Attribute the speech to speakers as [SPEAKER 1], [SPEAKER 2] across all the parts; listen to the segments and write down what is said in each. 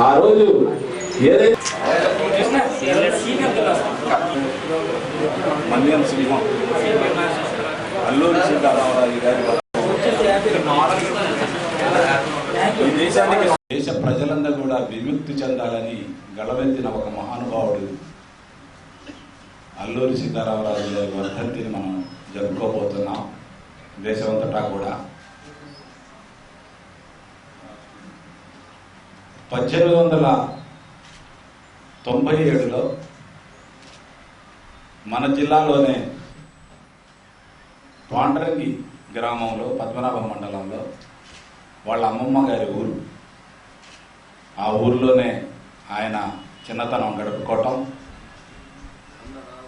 [SPEAKER 1] ఆ రోజు ఏదైతే
[SPEAKER 2] మల్యం సింహం అల్లూరి సీతారామరాజు గారి ఈ దేశానికి దేశ ప్రజలందరూ కూడా విముక్తి చెందాలని గళవెత్తిన ఒక మహానుభావుడు అల్లూరి సీతారామరాజు గారి వర్ధంతిని మనం జరుపుకోబోతున్నాం. దేశమంతటా కూడా పద్దెనిమిది వందల తొంభై ఏడులో మన జిల్లాలోనే పాండ్రంగి గ్రామంలో పద్మనాభ మండలంలో వాళ్ళ అమ్మమ్మ గారి ఊరు. ఆ ఊరిలోనే ఆయన చిన్నతనం గడుపుకోవటం.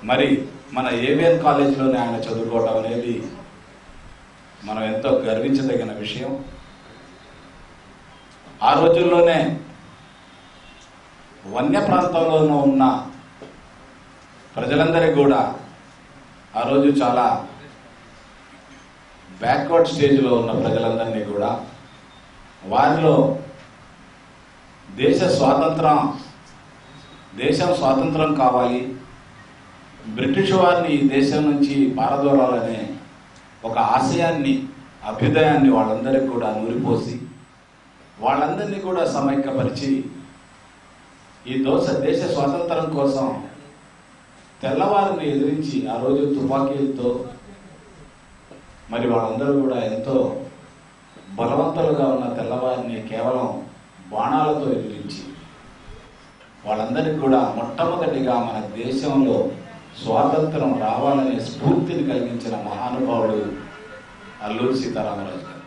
[SPEAKER 2] మరి మన ఏవిఎన్ కాలేజీలోనే ఆయన చదువుకోవటం అనేది మనం ఎంతో గర్వించదగిన విషయం. ఆ రోజుల్లోనే వన్య ప్రాంతంలోనూ ఉన్న ప్రజలందరికీ కూడా ఆ రోజు చాలా బ్యాక్వర్డ్ స్టేజ్లో ఉన్న ప్రజలందరినీ కూడా వారిలో దేశ స్వాతంత్రం దేశం స్వాతంత్రం కావాలి బ్రిటిష్ వారిని ఈ దేశం నుంచి పారదోలాలనే ఒక ఆశయాన్ని అభ్యుదయాన్ని వాళ్ళందరికీ కూడా నూరిపోసి వాళ్ళందరినీ కూడా సమైక్యపరిచి ఈ దోశ దేశ స్వాతంత్రం కోసం తెల్లవారిని ఎదిరించి ఆ రోజు తుపాకీలతో మరి వాళ్ళందరూ కూడా ఎంతో బలవంతులుగా ఉన్న తెల్లవారిని కేవలం బాణాలతో ఎదిరించి వాళ్ళందరికీ కూడా మొట్టమొదటిగా మన దేశంలో స్వాతంత్రం రావాలనే స్ఫూర్తిని కలిగించిన మహానుభావుడు అల్లూరి సీతారామరాజు గారు.